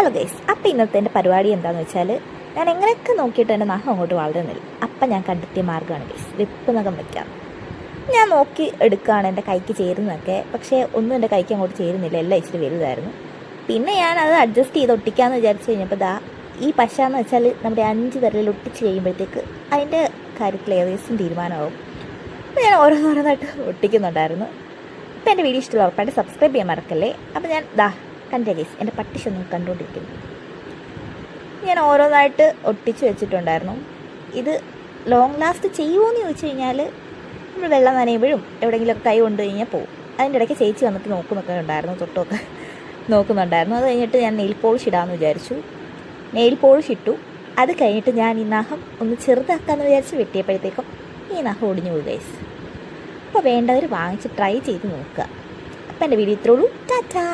Hello guys അപ്പം ഇന്നത്തെ എന്റെ പരിപാടി എന്താണെന്ന് വെച്ചാൽ ഞാൻ എങ്ങനെയൊക്കെ നോക്കിയിട്ട് എന്റെ നഖം അങ്ങോട്ട് വളരുന്നില്ല. അപ്പം ഞാൻ കണ്ടെത്തിയ മാർഗമാണ് ഗൈസ് വെപ്പ് നഖം വയ്ക്കാം ഞാൻ നോക്കി എടുക്കുകയാണ് എന്റെ കൈക്ക് ചേരുന്നതൊക്കെ പക്ഷേ ഒന്നും എന്റെ കൈക്ക് അങ്ങോട്ട് ചേരുന്നില്ല എല്ലാം ഇച്ചിരി വലുതായിരുന്നു. പിന്നെ ഞാൻ അത് അഡ്ജസ്റ്റ് ചെയ്ത് ഒട്ടിക്കാമെന്ന് വിചാരിച്ചു കഴിഞ്ഞപ്പോൾ ദാ ഈ പശ എന്ന് വെച്ചാൽ നമ്മുടെ അഞ്ച് വിരലിൽ ഒട്ടിച്ച് കഴിയുമ്പോഴത്തേക്ക് അതിന്റെ കാര്യത്തിൽ ഏകദേശം തീരുമാനമാവും. അപ്പോൾ ഞാൻ ഓരോന്നോരോന്നായിട്ട് ഒട്ടിക്കുന്നുണ്ടായിരുന്നു. അപ്പോൾ എന്റെ വീഡിയോ ഇഷ്ടമുള്ള ഉറപ്പായിട്ട് സബ്സ്ക്രൈബ് ചെയ്യാൻ മറക്കല്ലേ? അപ്പോൾ ഞാൻ ദാ കണ്ടേ ഗൈസ് എന്റെ പട്ടിഷൊന്നും കണ്ടുകൊണ്ടിരിക്കുന്നു ഞാൻ ഓരോന്നായിട്ട് ഒട്ടിച്ച് വെച്ചിട്ടുണ്ടായിരുന്നു. ഇത് ലോങ് ലാസ്റ്റ് ചെയ്യുമോ എന്ന് ചോദിച്ചു കഴിഞ്ഞാൽ നമ്മൾ വെള്ളം നനയുമ്പോഴും എവിടെയെങ്കിലുമൊക്കെ കൈ കൊണ്ടു കഴിഞ്ഞാൽ പോകും അതിന്റെ ഇടയ്ക്ക് ചേച്ചി വന്നിട്ട് നോക്കുന്നൊക്കെ ഉണ്ടായിരുന്നു തൊട്ടൊക്കെ നോക്കുന്നുണ്ടായിരുന്നു. അത് കഴിഞ്ഞിട്ട് ഞാൻ നെയിൽ പോളിഷ് ഇടാമെന്ന് വിചാരിച്ചു. നെയിൽ പോളിഷ് ഇട്ടു. അത് കഴിഞ്ഞിട്ട് ഞാൻ ഈ നഖം ഒന്ന് ചെറുതാക്കാമെന്ന് വിചാരിച്ച് വെട്ടിയപ്പോഴത്തേക്കും ഈ നഖം ഒടിഞ്ഞു പോയി ഗൈസ് അപ്പോൾ വേണ്ടവർ വാങ്ങിച്ച് ട്രൈ ചെയ്ത് നോക്കുക. അപ്പം എന്റെ വീഡിയോ ഇത്രയുള്ളൂ ടാറ്റാ